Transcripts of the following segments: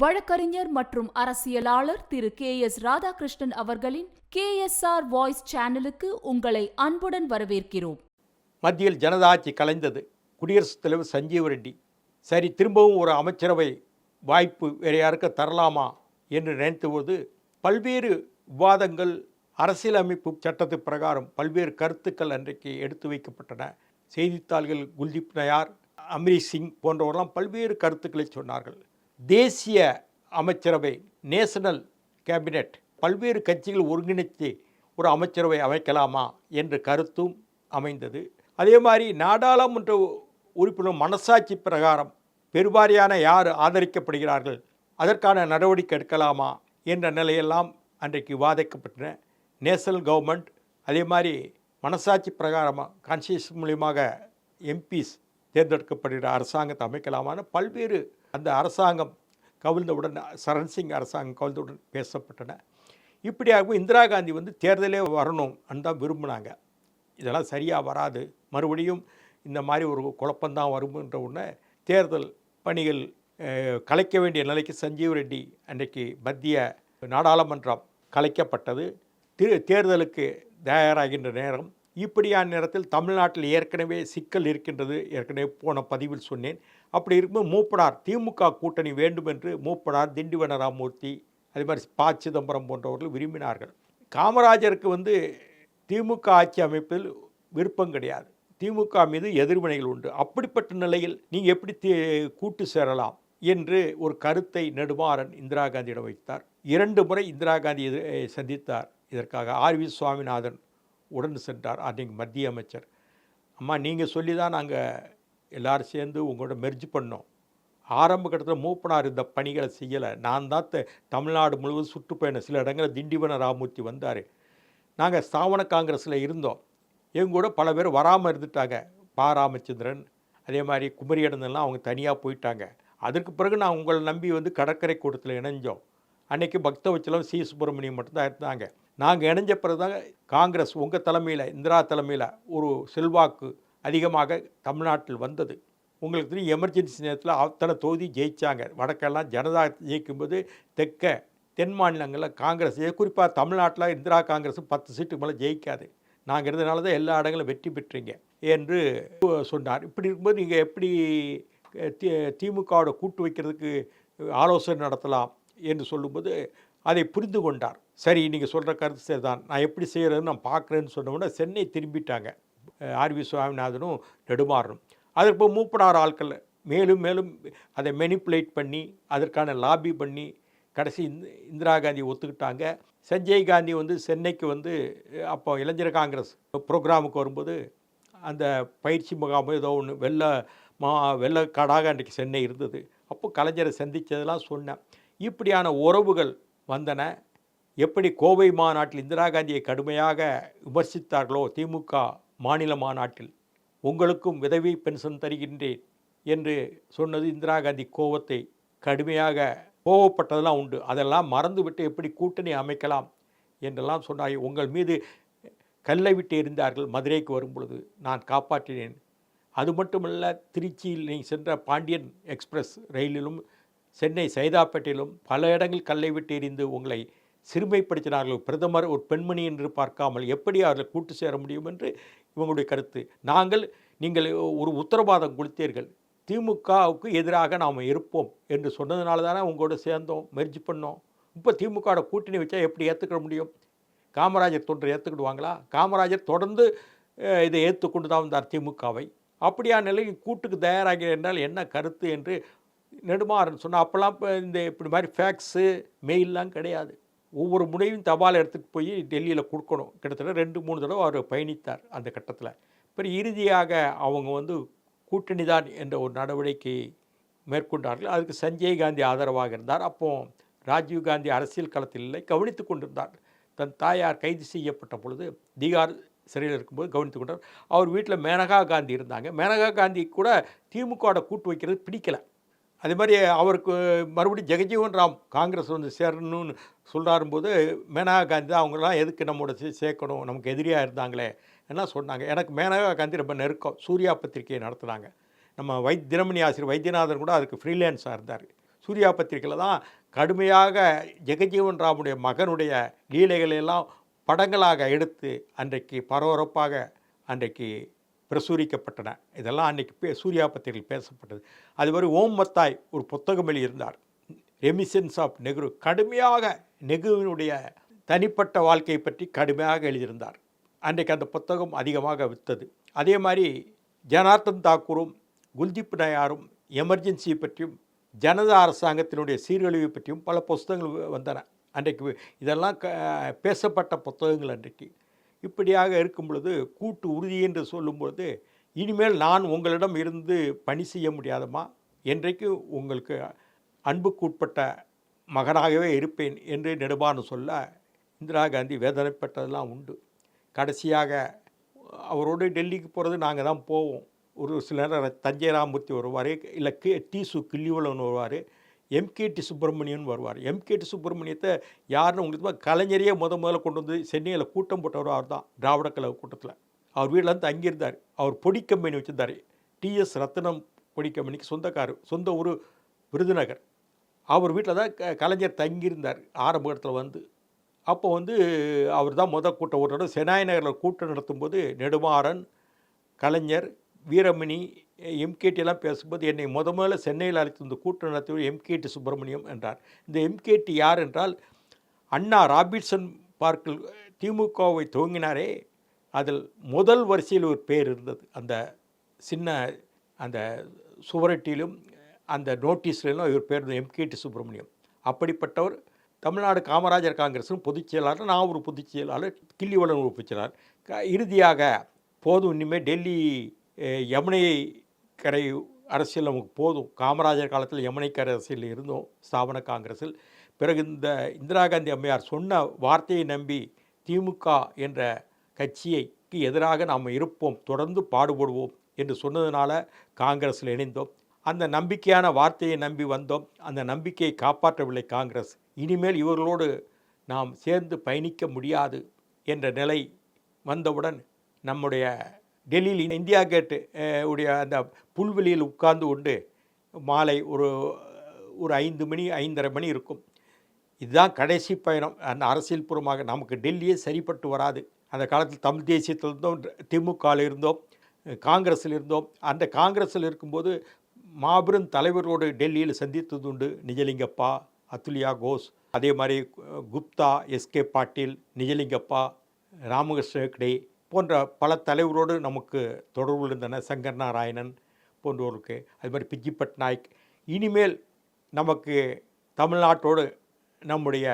வழக்கறிஞர் மற்றும் அரசியலாளர் திரு கே எஸ் ராதாகிருஷ்ணன் அவர்களின் கே எஸ் ஆர் வாய்ஸ் சேனலுக்கு உங்களை அன்புடன் வரவேற்கிறோம். மத்தியில் ஜனதாட்சி கலைந்தது. குடியரசுத் தலைவர் சஞ்சீவ் ரெட்டி. சரி திரும்பவும் ஒரு அமைச்சரவை வாய்ப்பு வேறு யாருக்கு தரலாமா என்று நினைத்தபோது பல்வேறு விவாதங்கள் அரசியலமைப்பு சட்டத்து பிரகாரம் பல்வேறு கருத்துக்கள் அன்றைக்கு எடுத்து வைக்கப்பட்டன. செய்தித்தாள்கள் குல்தீப் நயார் அமரீஷ் சிங் போன்றவரெல்லாம் பல்வேறு கருத்துக்களை சொன்னார்கள். தேசிய அமைச்சரவை நேஷனல் கேபினெட் பல்வேறு கட்சிகள் ஒருங்கிணைத்து ஒரு அமைச்சரவை அமைக்கலாமா என்ற கருத்தும் அமைந்தது. அதே மாதிரி நாடாளுமன்ற உறுப்பினர் மனசாட்சி பிரகாரம் பெருவாரியான யார் ஆதரிக்கப்படுகிறார்கள் அதற்கான நடவடிக்கை எடுக்கலாமா என்ற நிலையெல்லாம் அன்றைக்கு விவாதிக்கப்பட்டன. நேஷனல் கவர்மெண்ட் அதே மாதிரி மனசாட்சி பிரகாரமாக கான்ஸ்டியூஷன் மூலியமாக எம்பிஸ் தேர்ந்தெடுக்கப்படுகிற அரசாங்கத்தை அமைக்கலாமான பல்வேறு அந்த அரசாங்கம் கவிழ்ந்தவுடன் சரண் சிங் அரசாங்கம் கவிழ்ந்தவுடன் பேசப்பட்டன. இப்படியாகவும் இந்திரா காந்தி வந்து தேர்தலே வரணும் தான் விரும்பினாங்க. இதெல்லாம் சரியாக வராது. மறுபடியும் இந்த மாதிரி ஒரு குழப்பந்தான் வரும்ன்ற உடனே தேர்தல் பணிகள் கலைக்க வேண்டிய நிலைக்கு சஞ்சீவ் ரெட்டி அன்றைக்கு மத்திய நாடாளுமன்றம் கலைக்கப்பட்டது. திரு தேர்தலுக்கு தயாராகின்ற நேரம் இப்படியான நேரத்தில் தமிழ்நாட்டில் ஏற்கனவே சிக்கல் இருக்கின்றது. ஏற்கனவே போன பதிவில் சொன்னேன். அப்படி இருக்கும்போது மூப்பனார் திமுக கூட்டணி வேண்டும் என்று மூப்பனார் திண்டிவன ராமூர்த்தி அதே மாதிரி ப. சிதம்பரம் போன்றவர்கள் விரும்பினார்கள். காமராஜருக்கு வந்து திமுக ஆட்சி அமைப்பில் விருப்பம் கிடையாது. திமுக மீது எதிர்வினைகள் உண்டு. அப்படிப்பட்ட நிலையில் நீங்கள் எப்படி கூட்டு சேரலாம் என்று ஒரு கருத்தை நெடுமாறன் இந்திரா காந்தியிடம் வைத்தார். இரண்டு முறை இந்திரா காந்தி சந்தித்தார். இதற்காக ஆர். வி. சுவாமிநாதன் உடன் சென்றார். அன்றைக்கு மத்திய அமைச்சர். அம்மா நீங்கள் சொல்லி தான் நாங்கள் எல்லோரும் சேர்ந்து உங்களோட மெர்ஜ் பண்ணோம். ஆரம்ப கட்டத்தில் மூப்பனார் இந்த பணிகளை செய்யலை. நான் தான் த- தமிழ்நாடு முழுவதும் சுற்றுப்பயணம் சில இடங்களில் திண்டிவன ராமூர்த்தி வந்தார். நாங்கள் ஸ்தாபன காங்கிரஸில் இருந்தோம். எங்க கூட பல பேர் வராமல் இருந்துட்டாங்க. பா. ராமச்சந்திரன் அதே மாதிரி குமரி இடந்தெல்லாம் அவங்க தனியாக போயிட்டாங்க. அதற்கு பிறகு நான் உங்களை நம்பி வந்து கடற்கரை கூட்டத்தில் இணைஞ்சோம். அன்னைக்கு பக்தவச்சலம் சி. சுப்பிரமணியம் மட்டும்தான் இருந்தாங்க. நாங்கள் இணைஞ்ச பிறகு தான் காங்கிரஸ் உங்கள் தலைமையில் இந்திரா தலைமையில் ஒரு செல்வாக்கு அதிகமாக தமிழ்நாட்டில் வந்தது. உங்களுக்கு தெரியும் எமர்ஜென்சி நேரத்தில் அத்தனை தொகுதி ஜெயித்தாங்க வடக்கெல்லாம் ஜனதா ஜெயிக்கும்போது தெற்க தென் மாநிலங்களில் காங்கிரஸ் குறிப்பாக தமிழ்நாட்டில் இந்திரா காங்கிரஸ் பத்து சீட்டுக்கு மேலே ஜெயிக்காது. நாங்கள் இருந்தனால தான் எல்லா இடங்களும் வெற்றி பெற்றீங்க என்று சொன்னார். இப்படி இருக்கும்போது நீங்கள் எப்படி தி திமுகவோட கூட்டு வைக்கிறதுக்கு ஆலோசனை நடத்தலாம் என்று சொல்லும்போது அதை புரிந்து கொண்டார். சரி நீங்கள் சொல்கிற கருத்து சரிதான். நான் எப்படி செய்கிறதுன்னு நான் பார்க்குறேன்னு சொன்ன உடனே சென்னை திரும்பிட்டாங்க. ஆர்வி சுவாமிநாதனும் நெடுமாறனும். அதற்கு பிறகு மூப்பனார் ஆட்கள் மேலும் மேலும் அதை மெனிப்புலேட் பண்ணி அதற்கான லாபி பண்ணி கடைசி இந்திரா காந்தி ஒத்துக்கிட்டாங்க. சஞ்சய் காந்தி வந்து சென்னைக்கு வந்து அப்போ இளைஞர் காங்கிரஸ் ப்ரோக்ராமுக்கு வரும்போது அந்த பயிற்சி முகாம் ஏதோ ஒன்று வெள்ள மா வெள்ளக்காடாக அன்றைக்கு சென்னை இருந்தது. அப்போ கலைஞரை சந்தித்ததெல்லாம் சொன்னேன். இப்படியான உறவுகள் வந்தன. எப்படி கோவை மாநாட்டில் இந்திரா காந்தியை கடுமையாக விமர்சித்தார்களோ திமுக மாநில மாநாட்டில் உங்களுக்கும் விதவி பென்ஷன் தருகின்றேன் என்று சொன்னது இந்திரா காந்தி கோபத்தை கடுமையாக கோவப்பட்டதெல்லாம் உண்டு. அதெல்லாம் மறந்துவிட்டு எப்படி கூட்டணி அமைக்கலாம் என்றெல்லாம் சொன்னாய் உங்கள் மீது கல்லை விட்டு இருந்தார்கள் மதுரைக்கு வரும் பொழுது நான் காப்பாற்றினேன். அது மட்டுமல்ல திருச்சியில் நீ சென்ற பாண்டியன் எக்ஸ்பிரஸ் ரயிலிலும் சென்னை சைதாப்பேட்டையிலும் பல இடங்கள் கல்லை விட்டு எறிந்து உங்களை சிறுமைப்படுத்தினார்கள்? பிரதமர் ஒரு பெண்மணி என்று பார்க்காமல் எப்படி அவர்கள் கூட்டு சேர முடியும் என்று இவங்களுடைய கருத்து. நாங்கள் நீங்கள் ஒரு உத்தரவாதம் கொடுத்தீர்கள். திமுகவுக்கு எதிராக நாம் இருப்போம் என்று சொன்னதுனால தானே உங்களோட சேர்ந்தோம் மெர்ஜ் பண்ணோம். இப்போ திமுகவோட கூட்டணி வச்சா எப்படி ஏற்றுக்க முடியும்? காமராஜர் தொன்று ஏற்றுக்கிடுவாங்களா காமராஜர் தொடர்ந்து இதை ஏற்றுக்கொண்டு தான் வந்தார் திமுகவை. அப்படியான நிலையில் கூட்டுக்கு தயாராகி என்றால் என்ன கருத்து என்று நெடுமாறன் சொன்னால் அப்போல்லாம் இப்போ இந்த இப்படி மாதிரி ஃபேக்ஸு மெயிலெலாம் கிடையாது. ஒவ்வொரு முனையும் தபால் எடுத்துகிட்டு போய் டெல்லியில் கொடுக்கணும். கிட்டத்தட்ட ரெண்டு மூணு தடவை அவர் பயணித்தார் அந்த கட்டத்தில். பிறகு இறுதியாக அவங்க வந்து கூட்டணி தான் என்ற ஒரு நடவடிக்கை மேற்கொண்டார்கள். அதுக்கு சஞ்சய் காந்தி ஆதரவாக இருந்தார். அப்போ ராஜீவ் காந்தி அரசியல் களத்தில் இல்லை கவனித்து கொண்டிருந்தார். தன் தாயார் கைது செய்யப்பட்ட பொழுது தீகார் சிறையில் இருக்கும்போது கவனித்து கொண்டார். அவர் வீட்டில் மேனகா காந்தி இருந்தாங்க. மேனகா காந்தி கூட திமுகவோட கூட்டு வைக்கிறது பிடிக்கலை. அதே மாதிரி அவருக்கு மறுபடியும் ஜெகஜீவன் ராம் காங்கிரஸ் வந்து சேரணும்னு சொல்கிறாரும்போது மேனகா காந்தி தான் அவங்களாம் எதுக்கு நம்மோட சே- சேர்க்கணும் நமக்கு எதிரியாக இருந்தாங்களே என்ன சொன்னாங்க. எனக்கு மேனகா காந்தி ரொம்ப நெருக்கம். சூர்யா பத்திரிகையை நடத்துனாங்க. நம்ம வை தினமணி ஆசிரியர் வைத்தியநாதன் கூட அதுக்கு ஃப்ரீலான்ஸாக இருந்தார். சூர்யா பத்திரிகையில் தான் கடுமையாக ஜெகஜீவன் ராமுடைய மகனுடைய லீலைகளையெல்லாம் படங்களாக எடுத்து அன்றைக்கு பரபரப்பாக அன்றைக்கு பிரசுரிக்கப்பட்டன. இதெல்லாம் அன்றைக்கி பே சூர்யா பத்திரிகையில் பேசப்பட்டது. அதுவரை ஓம் மத்தாய் ஒரு புத்தகம் எழுதியிருந்தார். ரெமிசன்ஸ் ஆஃப் நெஹ்ரு கடுமையாக நெஹ்ருவினுடைய தனிப்பட்ட வாழ்க்கையை பற்றி கடுமையாக எழுதியிருந்தார். அன்றைக்கு அந்த புத்தகம் அதிகமாக விற்றது அதே மாதிரி ஜனார்த்தன் தாக்கூரும் குல்தீப் நயாரும் எமர்ஜென்சி பற்றியும் ஜனதா அரசாங்கத்தினுடைய சீர்கழிவு பற்றியும் பல புஸ்தகங்கள் வந்தன. அன்றைக்கு இதெல்லாம் க பேசப்பட்ட புத்தகங்கள் அன்றைக்கு. இப்படியாக இருக்கும் பொழுது கூட்டு உறுதி என்று சொல்லும்பொழுது இனிமேல் நான் உங்களிடம் இருந்து பணி செய்ய முடியாதம்மா? என்றைக்கு உங்களுக்கு அன்புக்குட்பட்ட மகனாகவே இருப்பேன் என்று நெடுமான்னு சொல்ல இந்திரா காந்தி வேதனைப்பட்டதெல்லாம் உண்டு. கடைசியாக அவரோடு டெல்லிக்கு போகிறது நாங்கள் தான் போவோம். ஒரு சில நேரம் தஞ்சை ராமூர்த்தி வருவார் இல்லை கே டீசு கிள்ளிவளன் வருவார். எம்கேடி சுப்பிரமணியன் வருவார். எம்கேடி சுப்பிரமணியத்தை யாருன்னு உங்களுக்கு கலைஞரையே முத முதல்ல கொண்டு வந்து சென்னையில் கூட்டம் போட்டவர் அவர் தான் திராவிட கழக கூட்டத்தில். அவர் வீட்டில் வந்து தங்கியிருந்தார். அவர் பொடி கம்பெனி வச்சுருந்தார். டிஎஸ் ரத்னம் பொடி கம்பெனிக்கு சொந்தக்காரர் சொந்த ஊர் விருதுநகர். அவர் வீட்டில் தான் க கலைஞர் தங்கியிருந்தார் ஆரம்ப இடத்துல வந்து. அப்போ வந்து அவர் தான் முத கூட்டம் ஒரு தடவை செனாய் நகரில் கூட்டம் நடத்தும்போது நெடுமாறன் கலைஞர் வீரமணி எம்கேடி எல்லாம் பேசும்போது என்னை முத முதல்ல சென்னையில் அழைத்து இந்த கூட்டம் நடத்தியவர் எம்கேடி சுப்பிரமணியம் என்றார். இந்த எம்கேடி யார் என்றால் அண்ணா ராபின்சன் பார்க்கில் திமுகவை துவங்கினாரே அதில் முதல் வரிசையில் ஒரு பேர் இருந்தது. அந்த சின்ன அந்த சுவரட்டிலும் அந்த நோட்டீஸ்லாம் இவர் பேர் இருந்தது எம்கேடி சுப்பிரமணியம். அப்படிப்பட்டவர் தமிழ்நாடு காமராஜர் காங்கிரஸும் பொதுச் செயலாளர் நான் ஒரு பொதுச் செயலாளர் கிள்ளிவளன் ஒரு பொதுச் செயலாளர் இறுதியாக போதும் இனிமேல் டெல்லி யமுனையை கரை அரசியல் நமக்கு போதும். காமராஜர் காலத்தில் யமுனைக்கரை அரசியலில் அரசியல் இருந்தோம் ஸ்தாபன காங்கிரஸில். பிறகு இந்த இந்திரா காந்தி அம்மையார் சொன்ன வார்த்தையை நம்பி திமுக என்ற கட்சியைக்கு எதிராக நாம் இருப்போம் தொடர்ந்து பாடுபடுவோம் என்று சொன்னதுனால காங்கிரஸில் இணைந்தோம். அந்த நம்பிக்கையான வார்த்தையை நம்பி வந்தோம். அந்த நம்பிக்கையை காப்பாற்றவில்லை காங்கிரஸ். இனிமேல் இவர்களோடு நாம் சேர்ந்து பயணிக்க முடியாது என்ற நிலை வந்தவுடன் நம்முடைய டெல்லியில் இந்தியா கேட்டு உடைய அந்த புல்வெளியில் உட்கார்ந்து கொண்டு மாலை ஒரு ஒரு ஐந்து மணி ஐந்தரை மணி இருக்கும். இதுதான் கடைசி பயணம். அந்த அரசியல் பூர்வமாக நமக்கு டெல்லியே சரிப்பட்டு வராது. அந்த காலத்தில் தமிழ் தேசியத்தில் இருந்தோம் திமுகவில் இருந்தோம் காங்கிரஸில் இருந்தோம். அந்த காங்கிரஸில் இருக்கும்போது மாபெரும் தலைவரோடு டெல்லியில் சந்தித்தது உண்டு. நிஜலிங்கப்பா அத்துலியா கோஷ் அதே மாதிரி குப்தா எஸ்கே பாட்டீல் நிஜலிங்கப்பா ராமகிருஷ்ண ஹெக்டே போன்ற பல தலைவரோடு நமக்கு தொடர்பு இருந்தன. சங்கர் நாராயணன் போன்றோருக்கு. அது மாதிரி பிஜி பட்நாயக். இனிமேல் நமக்கு தமிழ்நாட்டோடு நம்முடைய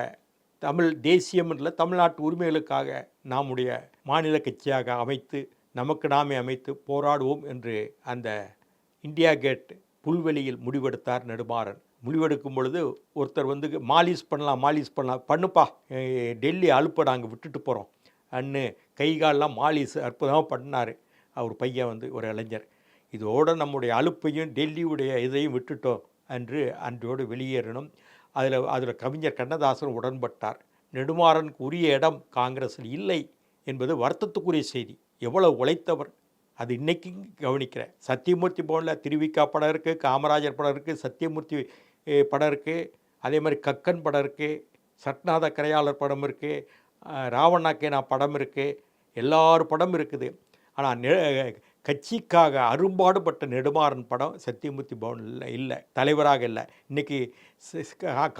தமிழ் தேசியம் இல்லை தமிழ்நாட்டு உரிமைகளுக்காக நம்முடைய மாநில கட்சியாக அமைத்து நமக்கு நாமே அமைத்து போராடுவோம் என்று அந்த இந்தியா கேட் புல்வெளியில் முடிவெடுத்தார் நெடுமாறன். முடிவெடுக்கும் பொழுது ஒருத்தர் வந்து மாலிஷ் பண்ணலாம் மாலிஷ் பண்ணலாம் பண்ணுப்பா டெல்லி அலுப்பை நாங்கள் விட்டுட்டு போகிறோம் அன்னு கை கால்லாம் மாலிஷ் அற்புதமாக பண்ணார். அவர் பையன் வந்து ஒரு இளைஞர். இதோடு நம்முடைய அலுப்பையும் டெல்லியுடைய இதையும் விட்டுட்டோம் என்று அன்றோடு வெளியேறணும் அதில் அதில் கவிஞர் கண்ணதாசன் உடன்பட்டார். நெடுமாறனுக்கு உரிய இடம் காங்கிரஸில் இல்லை என்பது வருத்தத்துக்குரிய செய்தி. எவ்வளவு உழைத்தவர். அது இன்னைக்கும் கவனிக்கிறேன் சத்தியமூர்த்தி பவனில் திருவிக்கா படம் இருக்குது காமராஜர் படம் இருக்குது சத்தியமூர்த்தி படம் இருக்குது அதே மாதிரி கக்கன் படம் இருக்குது சட்நாத கரையாளர் படம் இருக்குது ராவணாக்கேனா படம் இருக்குது எல்லார் படம் இருக்குது. ஆனால் கட்சிக்காக அரும்பாடுபட்ட நெடுமாறன் படம் சத்தியமூர்த்தி பவனில் இல்லை தலைவராக இல்லை. இன்றைக்கி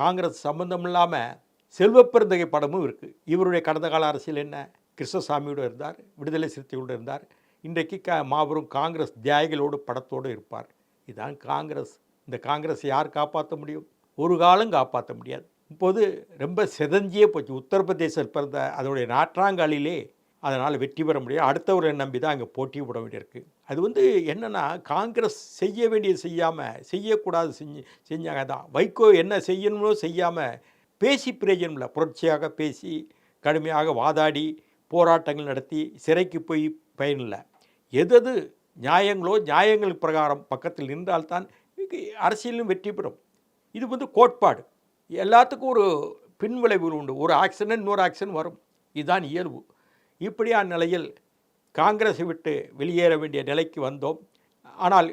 காங்கிரஸ் சம்மந்தம் இல்லாமல் செல்வப்பெருந்தகை படமும் இருக்குது இவருடைய கடந்த கால அரசியல் என்ன? கிருஷ்ணசாமியோடு இருந்தார் விடுதலை சிறுத்தையோடு இருந்தார். இன்றைக்கு க மாபெரும் காங்கிரஸ் தியாகிகளோடு படத்தோடு இருப்பார். இதுதான் காங்கிரஸ். இந்த காங்கிரஸை யார் காப்பாற்ற முடியும்? ஒரு காலம் காப்பாற்ற முடியாது. இப்போது ரொம்ப செதஞ்சியே போச்சு. உத்தரப்பிரதேசத்தில் பிறந்த அதனுடைய நாற்றாங்காலிலே அதனால் வெற்றி பெற முடியும் அடுத்தவரை நம்பி தான் அங்கே போட்டி விட வேண்டியிருக்கு. அது வந்து என்னென்னா காங்கிரஸ் செய்ய வேண்டியது செய்யாமல் செய்யக்கூடாது செஞ்சு செஞ்சாங்க. தான் வைகோ என்ன செய்யணுமோ செய்யாமல் பேசி பிரயோஜனம் இல்லை. புரட்சியாக பேசி கடுமையாக வாதாடி போராட்டங்கள் நடத்தி சிறைக்கு போய் பயனில்லை எதது நியாயங்களோ நியாயங்கள் பிரகாரம் பக்கத்தில் நின்றால்தான் அரசியலும் வெற்றி பெறும். இது வந்து கோட்பாடு. எல்லாத்துக்கும் ஒரு பின்விளைவுகள் உண்டு. ஒரு ஆக்ஷன் இன்னொரு ஆக்ஷன் வரும். இதுதான் இயல்பு. இப்படியான நிலையில் காங்கிரஸை விட்டு வெளியேற வேண்டிய நிலைக்கு வந்தோம். ஆனால்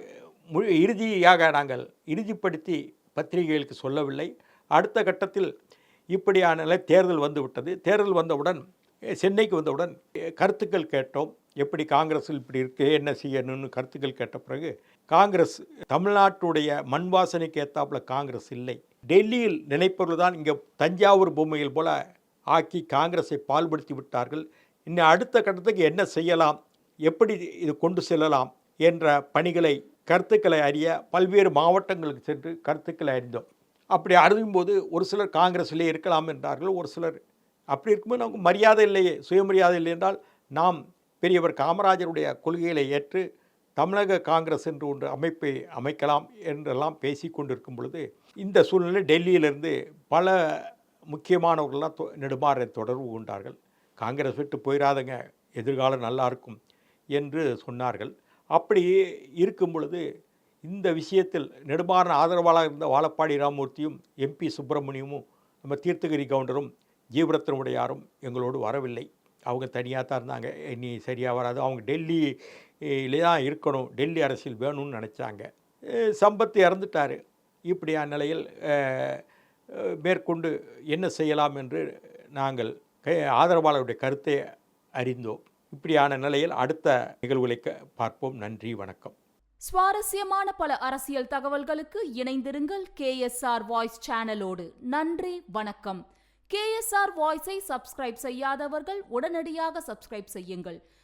முழு இறுதியாக நாங்கள் இறுதிப்படுத்தி பத்திரிகைகளுக்கு சொல்லவில்லை. அடுத்த கட்டத்தில் இப்படியான நிலை தேர்தல் வந்துவிட்டது தேர்தல் வந்தவுடன் சென்னைக்கு வந்தவுடன் கருத்துக்கள் கேட்டோம். எப்படி காங்கிரஸில் இப்படி இருக்கு என்ன செய்யணும்னு கருத்துக்கள் கேட்ட பிறகு காங்கிரஸ் தமிழ்நாட்டுடைய மண் வாசனைக்கு ஏற்றாப்புல காங்கிரஸ் இல்லை. டெல்லியில் நினைப்பவர்கள் தான் இங்கே தஞ்சாவூர் பொம்மைகள் போல ஆக்கி காங்கிரஸை பால்படுத்தி விட்டார்கள். இன்னும் அடுத்த கட்டத்துக்கு என்ன செய்யலாம்? எப்படி இது கொண்டு செல்லலாம்? என்ற பணிகளை கருத்துக்களை அறிய பல்வேறு மாவட்டங்களுக்கு சென்று கருத்துக்களை அறிந்தோம். அப்படி அறியும்போது ஒரு சிலர் காங்கிரஸிலே இருக்கலாம் என்றார்கள். ஒரு சிலர் அப்படி இருக்கும்போது நமக்கு மரியாதை இல்லையே சுயமரியாதை இல்லை என்றால் நாம் பெரியவர் காமராஜருடைய கொள்கைகளை ஏற்று தமிழக காங்கிரஸ் என்று ஒன்று அமைப்பை அமைக்கலாம் என்றெல்லாம் பேசி கொண்டிருக்கும் பொழுது இந்த சூழ்நிலை டெல்லியிலிருந்து பல முக்கியமானவர்கள்லாம் தொ- தொடர்பு கொண்டார்கள். காங்கிரஸ் விட்டு போயிடாதங்க எதிர்காலம் நல்லா இருக்கும் என்று சொன்னார்கள். அப்படி இருக்கும் பொழுது இந்த விஷயத்தில் நெடுமாறன் ஆதரவாளர் இருந்த வாழப்பாடி ராமமூர்த்தியும் எம்பி சுப்பிரமணியமும் நம்ம தீர்த்தகிரி கவுண்டரும் ஜீவரத்னமுடையாரும் எங்களோடு வரவில்லை. அவங்க தனியாக தான் இருந்தாங்க. இனி சரியாக வராது. அவங்க டெல்லி டெல்லியிலே தான் இருக்கணும் டெல்லி அரசியல் வேணும்னு நினச்சாங்க. சம்பத்து இறந்துட்டார். இப்படியான நிலையில் மேற்கொண்டு என்ன செய்யலாம் என்று நாங்கள் ஆதரவாளருடைய கருத்தை அறிந்தோம். இப்படியான நிலையில் அடுத்த நிகழ்வுகளை பார்ப்போம். நன்றி வணக்கம். சுவாரஸ்யமான பல அரசியல் தகவல்களுக்கு இணைந்திருங்கள் கேஎஸ்ஆர் வாய்ஸ் சேனலோடு. நன்றி வணக்கம். கேஎஸ்ஆர் வாய்ஸை சப்ஸ்கிரைப் செய்யாதவர்கள் உடனடியாக சப்ஸ்கிரைப் செய்யுங்கள்.